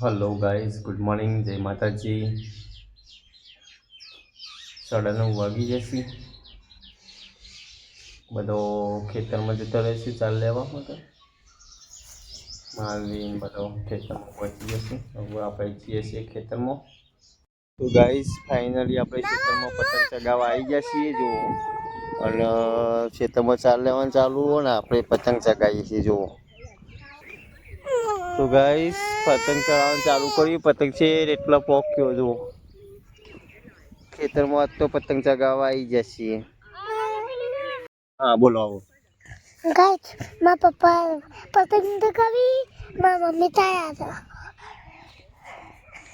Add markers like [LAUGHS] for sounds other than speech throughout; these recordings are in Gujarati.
હલો ગાઈઝ ગુડ મોર્નિંગ જય માતાજી. સાડા નવ વાગી જશે. બધો ખેતરમાં જતો રહેશે, ચાલ લેવા માટે. માલવીન બધો ખેતરમાં પહોંચી જશે. હવે આપણે જઈએ છીએ ખેતરમાં. તો ગાઈઝ ફાઇનલી આપણે ખેતરમાં પતંગ ચગાવવા આવી ગયા છીએ જો અને ખેતરમાં ચાલ લેવાનું ચાલુ હોય ને, આપણે પતંગ ચગાવીએ છીએ, જુઓ. તો ગાઈસ પતંગ ચડાવવાનું ચાલુ કર્યું. પતંગ છે એટલા પોક્યો જુઓ. ખેતરમાં તો પતંગ ચગાવવા આવી જશે હા બોલો આવો. ગાઈસ મા પપ્પા પતંગ ચગાવી મા મમ્મી તૈયાર હતા.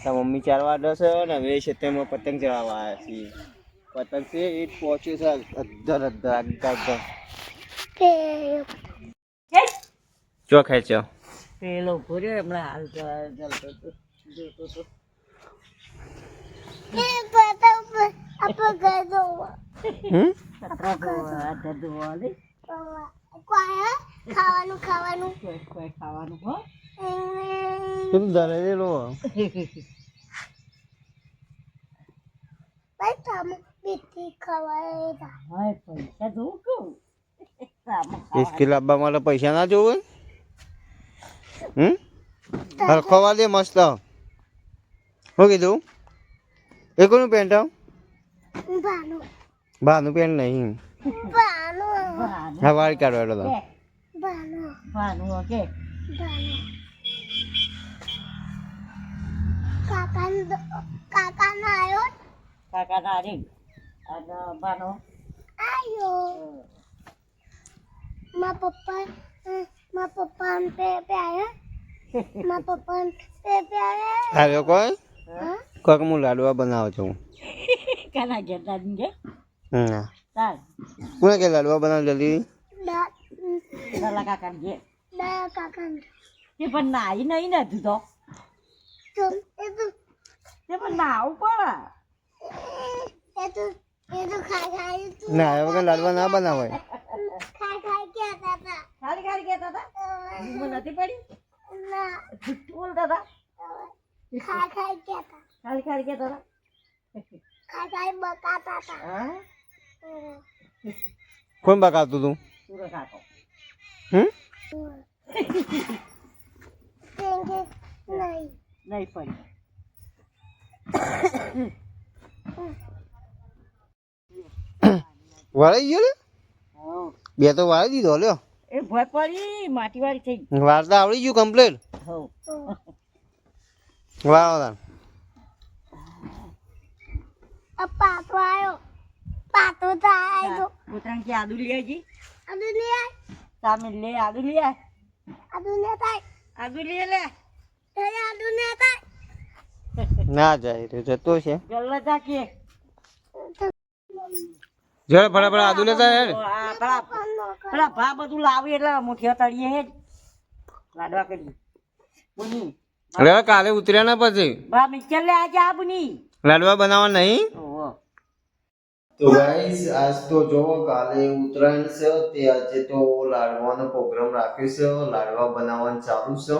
તાર મમ્મી ચાર વાગે છે ને હવે ખેતરમાં પતંગ ચડાવવા આવ્યા છીએ. પતંગ છે એ પહોંચ્યું છે અધર અધર આગા આગા કે ચો પેલો રહ્યો હમણાં હાલ ચાલતો હતો જોતો હતો ખાવાનું ખાવાનું. ખાવાનું હો. તું ધરે દેલો ભાઈ તમે બીટી ખવાય હા પૈસા જોઉં કહું સામો ઇસ્કી લાવવા માટે પૈસા ના જોવે? હમ? હરખવા દે મસ્ત. શું કીધું? એ કોનું પેન્ટ ભાનું. ભાનું પેન્ટ નહીં. હા વાળ કાઢવા તો. કે ભાનું. ભાનું કે ભાનું. કાકાનો કાકાનો આવ્યો કાકા નારી અને ભાનો? આયો. મા પપ્પા મારા પપ્પા પે પે આવ્યા મારા પપ્પા પે પે આવ્યા આવ્યો કોઈ? હા? કોઈક હું લાડવા બનાવું છું. કાના ઘેર દાદી કે હમ. ચાલ કોને કે લાડવા બનાવ જલ્દી? દા પેલા કાકા ઘેર? દા કાકા તે પણ નાઈ નહીં ને તું. તો એ તો એ પણ નાવું પડે એ તો એ તો ખાઈ ખાઈ તું. ના વગર લાડવા ના બનાવાય ખાઈ ખાઈ કહેતા હતા ખાલી ખાલી કહેતા હતા નથી પડી? ના. બોલતા હતા? ખાઈ ખાઈ કહેતા ખાલી ખાલી કહેતા હતા? ખાઈ ખાઈ બકાતા હતા. હા? કોણ બકાતું તું? સુરત કાકો હમ? નહીં. નહીં પડી. વાળી ગયો ને બે તો વાળી દીધો લ્યો. એ ભય પડી માટી વાળી થઈ વાર્તા આવડી ગયું કમ્પ્લીટ હો વાહ વાહ આ પાતો આયો. પાતો તો આયો. ઉતરાણ કે આદુ લઈ આજી આદુ લે આય. સામે લે આદુ લઈ આય. આદુ લે તાય આદુ લઈ લે. એ આદુ લે તાય ના જાય રે જતો છે. ગલ્લા જાકે જરા ફટાફટ આદુ લેતા હે પેલા પેલા ભા બધું લાવી એટલે મુઠ્ઠીઓ તળીએ હે લાડવા કરી. બુની. અરે કાલે ઉતર્યા ના પછી. બા મિક્સર લે આજે આ બુની. લાડવા બનાવવા નહીં? તો ગાઈસ આજ તો જો કાલે ઉત્તરાયણ છે તે આજે તો લાડવાનો પ્રોગ્રામ રાખ્યો છે લાડવા બનાવવાનું ચાલુ છે.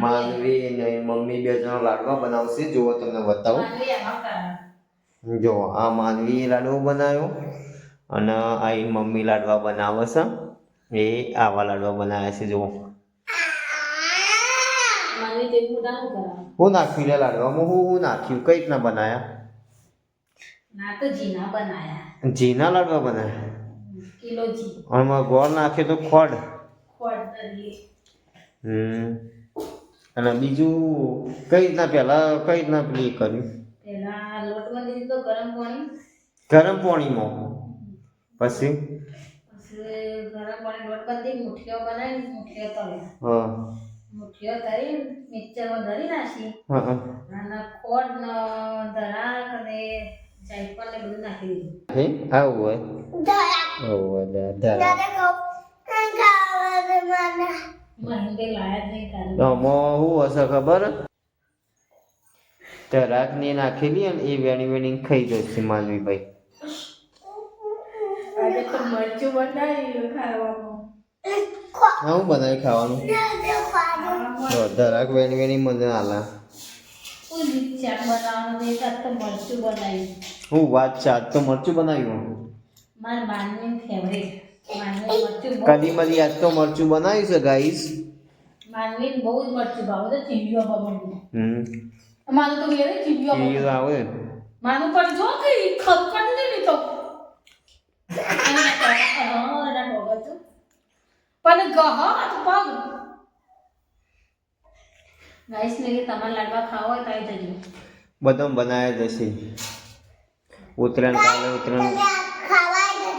માનવી અને મમ્મી બે જણા લાડવા બનાવશે જુઓ તમને બતાવું. જો આ માનવી લાડવો બનાવ્યો અને આ એ મમ્મી લાડવા બનાવે છે. એ આવા લાડવા બનાવ્યા છે જુઓ. હું નાખ્યું લે લાડવામાં? હું હું નાખ્યું. કઈ રીતના બનાયા? જીના લાડવા કિલો જી ગોળ નાખ્યો તો ખોડ. હમ. અને બીજું કઈ રીતના પહેલા કઈ રીતના પેલી કર્યું? તો ગરમ પાણી. ગરમ પાણીમાં? પછી? પછી ગરમ પાણી લોટ બાંધી મુઠીઓ બનાવી મુઠીઓ તળી હા. મુઠીઓ તળી મિક્સરમાં ધરી નાખી. હા. અને ખોટ ન ધરાક અને જાયફળ ને બધું નાખી દીધું. હે? આવું હોય? હોય લે, ધરા. ખાવા મને મહેંગે લાયા જ નહીં કાલે આમાં શું હશે ખબર? ધરાક ને નાખેલી અને એ વેણી વેણી ખાઈ જશે માનવીભાઈ. આજે તો મરચું બનાવી ખાવામાં. હા બનાવી ખાવાનું? ધરાક વેણી વેણી મને આલા. તો તો હું વાત છે આજ તો મરચું બનાવ્યું. કદી મદી આજ તો મરચું બનાવ્યું છે ગાઈસ માનવી બહુ જ મરચું ભાવે તો ચીવીઓ હમ. મારું તો વેરે ચીવીઓ એ આવે. માનું પણ જો કે ખરું કરી દે તો. [LAUGHS] એના ટોકા- હા, એના ટોકા તો. પણ ગહ પગ. ગાઈસ ને તમારે લાડવા ખાવા હોય તો આવી જજો. બધું બનાવ્યા જશે ઉત્તરાયણ કાલે ઉત્તરાયણ. ખવાઈ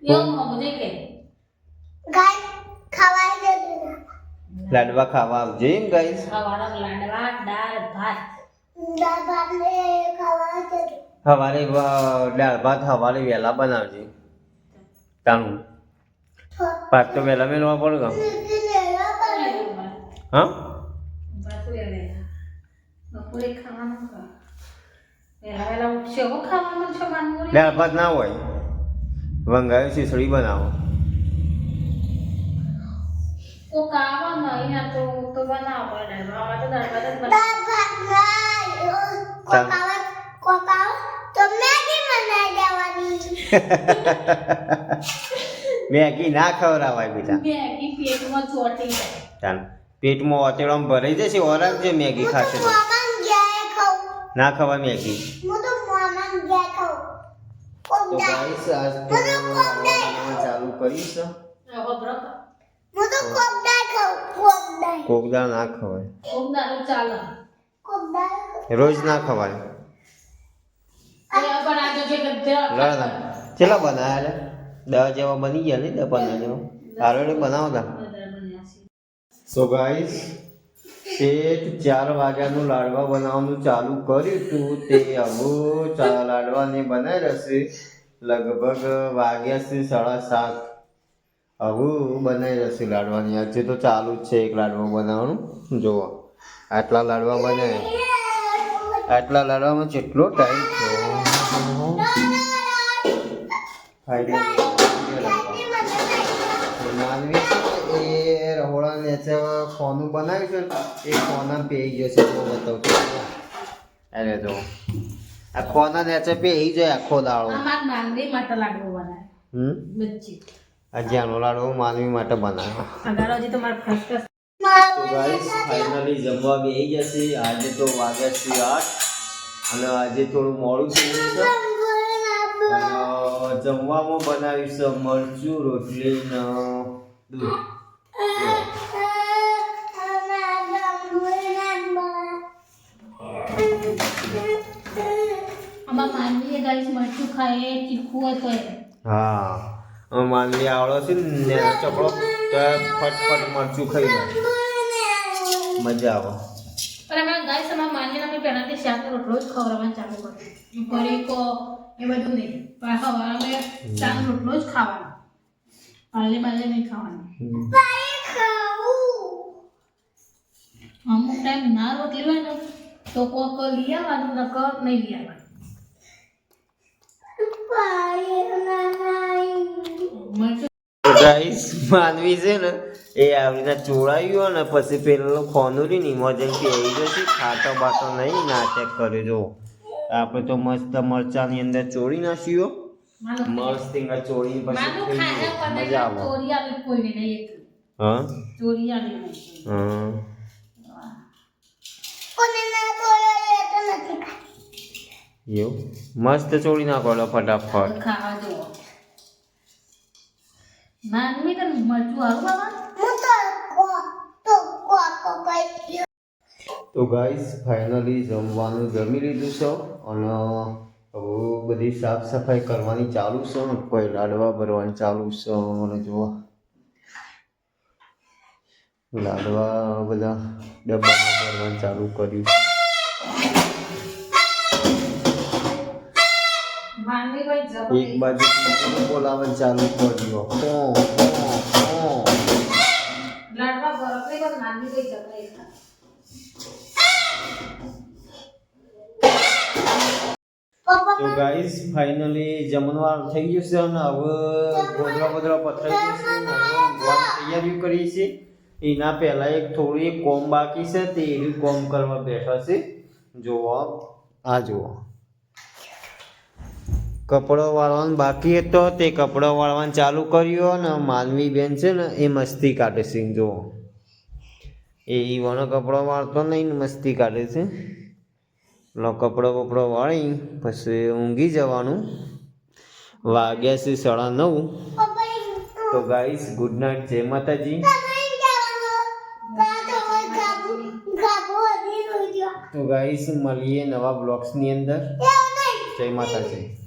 જજો એવું સમજે કે. જજો લાડવા ખાવા આવજે એમ ગાઈસ ખાવાના લાડવા દાળ ભાત. સવારે દાળ ભાત સવારે વહેલા બનાવજે. તાણું. ભાત તો વહેલા મેળવા પડે? હા? દાળ ભાત ના હોય. વંગાયું ખીચડી બનાવો. ઓ કાવા નહીં આ તો તો બનાવો દાળ ભાત તો ભાત જ બનાવો. કોકાવા કોકાવા તો મેગી બનાવી દેવાની. [LAUGHS] મેગી ના ખવડાવાય બેટા મેગી પેટમાં ચોટી જાય. ચાલ. પેટમાં ઓતેડામાં ભરાઈ જશે ઓરાક જે મેગી ખાશે ના ખવા મેગી. હું તો મોમાં ગયા ખાઉં. તો ગાઈસ આજ તો ચાલુ કરીશ હવે બ્રક હું તો કોકદા ના ખવાય. ખૂબ દારૂ ચાલે. કોક દાળ રોજ ના ખવાય. ચેલા બનાયા લે? દસ જેવા બની ગયા ને દસ પંદર જેવા? આરોડે બનાવતા. સો ગાઈસ શેઠ ચાર વાગ્યાનું લાડવા બનાવવાનું ચાલુ કર્યું હતું તે હવે લાડવાને બનાવી રહેશે લગભગ વાગ્યા છે સાડા સાત. હવે બનાવી રહેશે લાડવાની. આજે તો ચાલુ જ છે એક લાડવો બનાવવાનું. જુઓ આટલા લાડવા બનાવે આટલા લાડવામાં કેટલો ટાઈમ Finally, માનવી એ રહોળા નેચે ખોનું બનાવ્યું છે એ ખોના પેઈ ગયો છે તો. બતાવતો અરે જો આ ખોના નેચે પેઈ જાય આખો દાળો અમાર માટે લાડવો બનાવે હમ? આ લાડવો માનવી માટે બનાવ્યો. તો ગાઈસ ફાઇનલી જમવા બેસી જશે આજે તો વાગ્યા છે આઠ અને આજે થોડું મોડું થઈ ગયું છે. જમવામાં બનાવ્યું છે મરચું રોટલી ને દૂધ. માનવીએ ગાઈસ મરચું ખાય તીખું હોય તો હા. માનવી આવડો છે ને ચપડો તો ફટફટ મરચું ખાઈ લે. મજા આવે. પણ અમે ગાઈસ અમારા માનવીને અમે પહેલાથી શાક રોટલો જ ખવડાવવાનું ચાલુ કર્યું. પરીકો એ બધું નહીં. પણ હવે અમે શાક રોટલો જ ખાવાનો. પાલે પાલે નહીં ખાવાનું. અમુક ટાઈમ ના રોટલી હોય ને તો કોક લઈ આવવાનું નકર નહીં લઈ આવવાનું. ગાઈસ માનવી છે ને એ આવી રીતના ચોળાયું ને પછી પેલું ખોનુરી ને જઈને પહેરી જશે ખાતો બાતો નહીં નાટક કરે જો આપણે તો મસ્ત મરચાની અંદર ચોળી નાખ્યો મસ્ત ચોળી પછી મજા આવે. આવી હા? ચોરી આવી હા. એવું? મસ્ત ચોળી નાખો લો ફટાફટ. ખાવા જુઓ માનવી તને મરચું હારું બાબા? તો ગાઈસ ફાઇનલી જમવાનું જમી લીધું છે અને હવે બધી સાફ સફાઈ કરવાની ચાલુ છે કોઈ લાડવા ભરવાની ચાલુ છે અને જુઓ. લાડવા બધા ડબ્બામાં ભરવાનું ચાલુ કર્યું. છે એક બાજુ બોલાવવાનું ચાલુ કર્યો. તો ગાઈસ ફાઇનલી જમણવાર થઈ ગયું છે અને હવે ગોધરા બોધરા પથરાઈ ગયું છે અને હવે ઊંઘવાની તૈયારીઓ કરી છે એના પહેલા એક થોડી કોમ બાકી છે તે એવી કોમ કરવા બેઠા છે. જુઓ આ જુઓ. કપડો વાળવાનું બાકી હતો તે કપડો વાળવાનું ચાલુ કર્યું અને માનવી બેન છે ને એ મસ્તી કાઢે છે, જુઓ. એ ઈવાનો કપડો વાળતો નહીં મસ્તી કાઢે છે. પેલો કપડો બપડો વાળી, પછી ઊંઘી જવાનું. વાગ્યા છે સાડા નવ. તો ગાઈસ, ગુડ નાઇટ, જય માતાજી. તો ગાઈસ, મળીએ નવા બ્લોગ્સની અંદર. જય માતાજી.